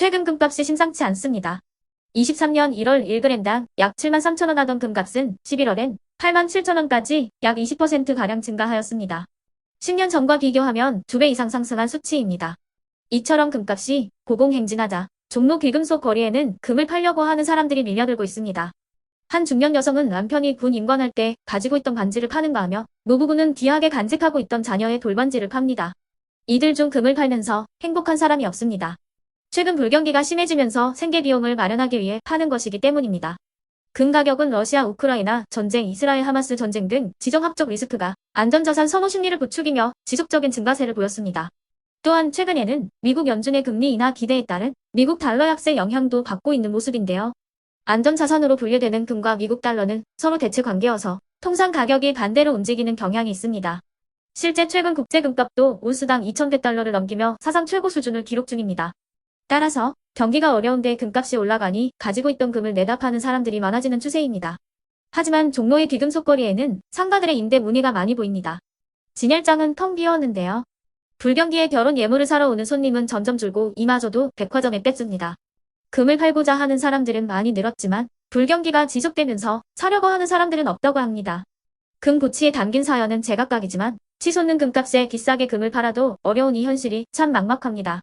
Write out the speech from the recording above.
최근 금값이 심상치 않습니다. 23년 1월 1g당 약 7만 3천원 하던 금값은 11월엔 8만 7천원까지 약 20%가량 증가하였습니다. 10년 전과 비교하면 2배 이상 상승한 수치입니다. 이처럼 금값이 고공행진하자 종로 귀금속 거리에는 금을 팔려고 하는 사람들이 밀려들고 있습니다. 한 중년 여성은 남편이 군 임관할 때 가지고 있던 반지를 파는가 하며 노부부는 귀하게 간직하고 있던 자녀의 돌반지를 팝니다. 이들 중 금을 팔면서 행복한 사람이 없습니다. 최근 불경기가 심해지면서 생계 비용을 마련하기 위해 파는 것이기 때문입니다. 금 가격은 러시아 우크라이나 전쟁, 이스라엘 하마스 전쟁 등 지정학적 리스크가 안전자산 선호 심리를 부추기며 지속적인 증가세를 보였습니다. 또한 최근에는 미국 연준의 금리 인하 기대에 따른 미국 달러 약세 영향도 받고 있는 모습인데요. 안전자산으로 분류되는 금과 미국 달러는 서로 대체 관계여서 통상 가격이 반대로 움직이는 경향이 있습니다. 실제 최근 국제금값도 온수당 2,100달러를 넘기며 사상 최고 수준을 기록 중입니다. 따라서 경기가 어려운데 금값이 올라가니 가지고 있던 금을 내다 파는 사람들이 많아지는 추세입니다. 하지만 종로의 귀금속 거리에는 상가들의 임대 문의가 많이 보입니다. 진열장은 텅 비었는데요. 불경기에 결혼 예물을 사러 오는 손님은 점점 줄고 이마저도 백화점에 뺏습니다. 금을 팔고자 하는 사람들은 많이 늘었지만 불경기가 지속되면서 사려고 하는 사람들은 없다고 합니다. 금 고치에 담긴 사연은 제각각이지만 치솟는 금값에 비싸게 금을 팔아도 어려운 이 현실이 참 막막합니다.